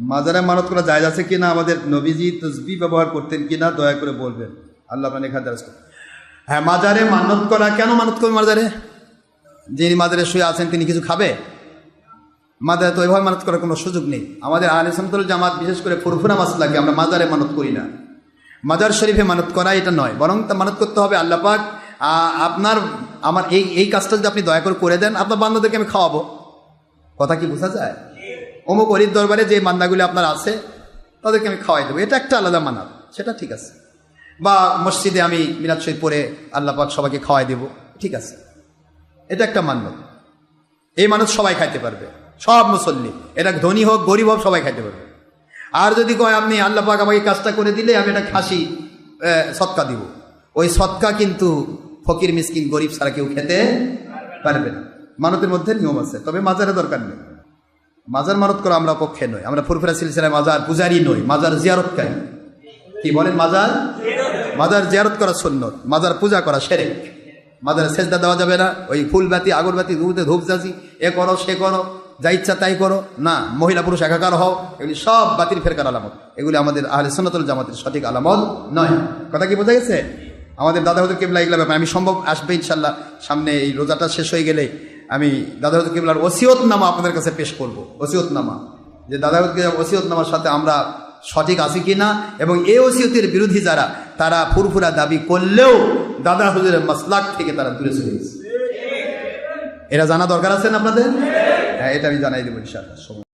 মাজারে মানত করা যায় আছে কিনা, আমাদের নবীজি তসবি ব্যবহার করতেন কিনা, দয়া করে বলবেন। আল্লাহ মানে দারাজ হ্যাঁ মাজারে মানত করা, কেন মানত করবে মাজারে? যিনি মাজারে শুয়ে আছেন, তিনি কিছু খাবে? মাজারে তো এভাবে মানত করার কোনো সুযোগ নেই। আমাদের আহলে সামতুল জামাত, বিশেষ করে ফুরফুরা মাসলাকে আমরা মাজারে মানত করি না। মাজার শরীফে মানত করা এটা নয়, বরং তা মানত করতে হবে আল্লাহ পাক। আপনার, আমার এই এই কাজটা যদি আপনি দয়া করে করে দেন, আপনার বান্দাদেরকে আমি খাওয়াবো। কথা কি বোঝা যায়? অমুক অলির দরবারে যে মান্দাগুলি আপনার আছে, তাদেরকে আমি খাওয়াই দেবো। এটা একটা আলাদা মানাত সেটা ঠিক আছে। বা মসজিদে আমি মিনাদ শহীদ পরে আল্লাহ পাক সবাইকে খাওয়াই দেব, ঠিক আছে। এটা একটা মান্য এই মানুষ সবাই খাইতে পারবে, সব মুসল্লি। এটা ধনী হোক, গরিব হোক, সবাই খাইতে পারবে। আর যদি কয়, আপনি আল্লাহ পাক আমাকে কাজটা করে দিলে, আমি একটা খাসি সৎকা দিব। ওই সৎকা কিন্তু ফকির, মিসকিন, গরিব ছাড়া কেউ খেতে পারবে না। মানতের মধ্যে নিয়ম আছে, তবে মাজারে দরকার নেই। মাজার মারত করা আমরা পক্ষে নই। আমরা ফুরফুরা সিলসিলায় মাজার পূজারি নই, মাজার জিয়ারতকারী। কি বলেন মাজার? মাজার জিয়ারত করা সুন্নত, মাজার পূজা করা সেরেক। মাজারে সেজদা দেওয়া যাবে না, ওই ফুলবাতি আগরবাতি ধুতে ধূপ যাচি এ করো, সে করো, যা ইচ্ছা তাই করো। না, মহিলা পুরুষ একাকার হও, এগুলি সব বাতিল ফেরকার আলামত। এগুলি আমাদের আহলে সন্ন্যতুল জামাতের সঠিক আলামত নয়। কথা কি বোঝা গেছে? আমাদের দাদা হুজুর কেবলা এগুলা ব্যাপার আমি সম্ভব আসবে ইনশাল্লাহ। সামনে এই রোজাটা শেষ হয়ে গেলে আমি দাদা কিবলার কেবলার ওসিয়ত নামা আপনাদের কাছে পেশ করব ওসিয়ত নামা যে দাদা কিবলার ওসিয়ত নামার সাথে আমরা সঠিক আছি কি না এবং এই ওসিয়তের বিরোধী যারা, তারা ফুরফুরা দাবি করলেও দাদা হুজুরের মাসলাক থেকে তারা দূরে চলে গেছে। এটা জানা দরকার আছে না আপনাদের? হ্যাঁ এটা আমি জানাই দেবো ইনশাআল্লাহ।